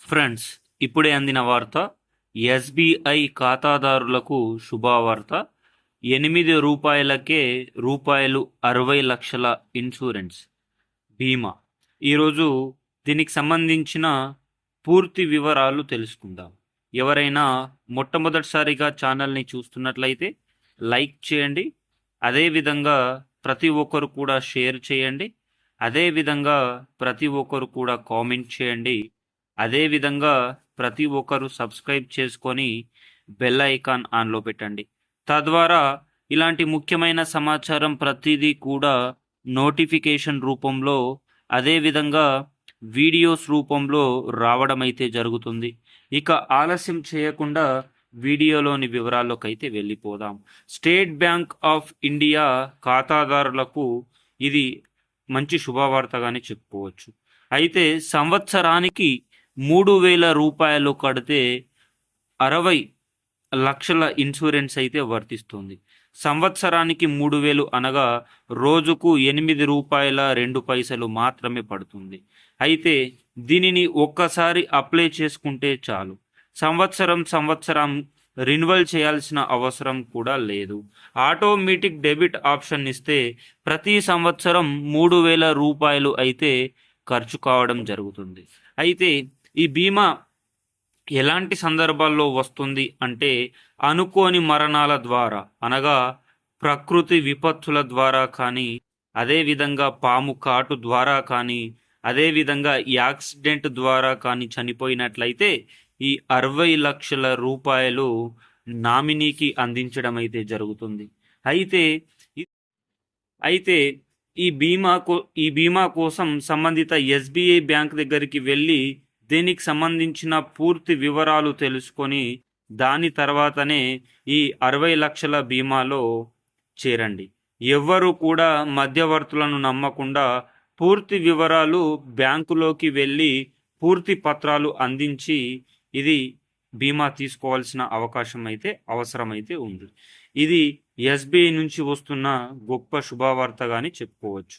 Friends ఇప్పుడే అందిన వార్త ఎస్బీఐ ఖాతాదారులకు శుభవార్త. ఎనిమిది రూపాయలకే రూపాయలు అరవై లక్షల ఇన్సూరెన్స్. బీమా. ఈరోజు దీనికి సంబంధించిన పూర్తి వివరాలు తెలుసుకుందాం. ఎవరైనా మొట్టమొదటిసారిగా ఛానల్ని చూస్తున్నట్లయితే లైక్ చేయండి. అదేవిధంగా ప్రతి ఒక్కరు కూడా షేర్ చేయండి. అదేవిధంగా ప్రతి ఒక్కరు కూడా కామెంట్ చేయండి. అదేవిధంగా ప్రతి ఒక్కరు సబ్స్క్రైబ్ చేసుకొని బెల్ ఐకాన్ ఆన్లో పెట్టండి. తద్వారా ఇలాంటి ముఖ్యమైన సమాచారం ప్రతిదీ కూడా నోటిఫికేషన్ రూపంలో అదేవిధంగా వీడియోస్ రూపంలో రావడం అయితే జరుగుతుంది. ఇక ఆలస్యం చేయకుండా వీడియోలోని వివరాల్లోకి అయితే వెళ్ళిపోదాం. స్టేట్ బ్యాంక్ ఆఫ్ ఇండియా ఖాతాదారులకు ఇది మంచి శుభవార్తగానే చెప్పుకోవచ్చు. అయితే సంవత్సరానికి మూడు వేల రూపాయలు కడితే అరవై లక్షల ఇన్సూరెన్స్ అయితే వర్తిస్తుంది. సంవత్సరానికి మూడు వేలు అనగా రోజుకు ఎనిమిది రూపాయల రెండు పైసలు మాత్రమే పడుతుంది. అయితే దీనిని ఒక్కసారి అప్లై చేసుకుంటే చాలు. సంవత్సరం సంవత్సరం రెన్యువల్ చేయాల్సిన అవసరం కూడా లేదు. ఆటోమేటిక్ డెబిట్ ఆప్షన్ ఇస్తే ప్రతి సంవత్సరం మూడు వేల రూపాయలు అయితే ఖర్చు కావడం జరుగుతుంది. అయితే ఈ బీమా ఎలాంటి సందర్భాల్లో వస్తుంది అంటే అనుకోని మరణాల ద్వారా అనగా ప్రకృతి విపత్తుల ద్వారా కానీ అదేవిధంగా పాము కాటు ద్వారా కానీ అదేవిధంగా యాక్సిడెంట్ ద్వారా కానీ చనిపోయినట్లయితే ఈ అరవై లక్షల రూపాయలు నామినీకి అందించడం అయితే జరుగుతుంది. అయితే అయితే ఈ బీమా కో ఈ బీమా కోసం సంబంధిత ఎస్బీఐ బ్యాంక్ దగ్గరికి వెళ్ళి దీనికి సంబంధించిన పూర్తి వివరాలు తెలుసుకొని దాని తర్వాతనే ఈ అరవై లక్షల బీమాలో చేరండి. ఎవ్వరు కూడా మధ్యవర్తులను నమ్మకుండా పూర్తి వివరాలు బ్యాంకులోకి వెళ్ళి పూర్తి పత్రాలు అందించి ఇది బీమా తీసుకోవాల్సిన అవకాశం అయితే అవసరమైతే ఉంది. ఇది ఎస్బీఐ నుంచి వస్తున్న గొప్ప శుభవార్తగాని చెప్పుకోవచ్చు.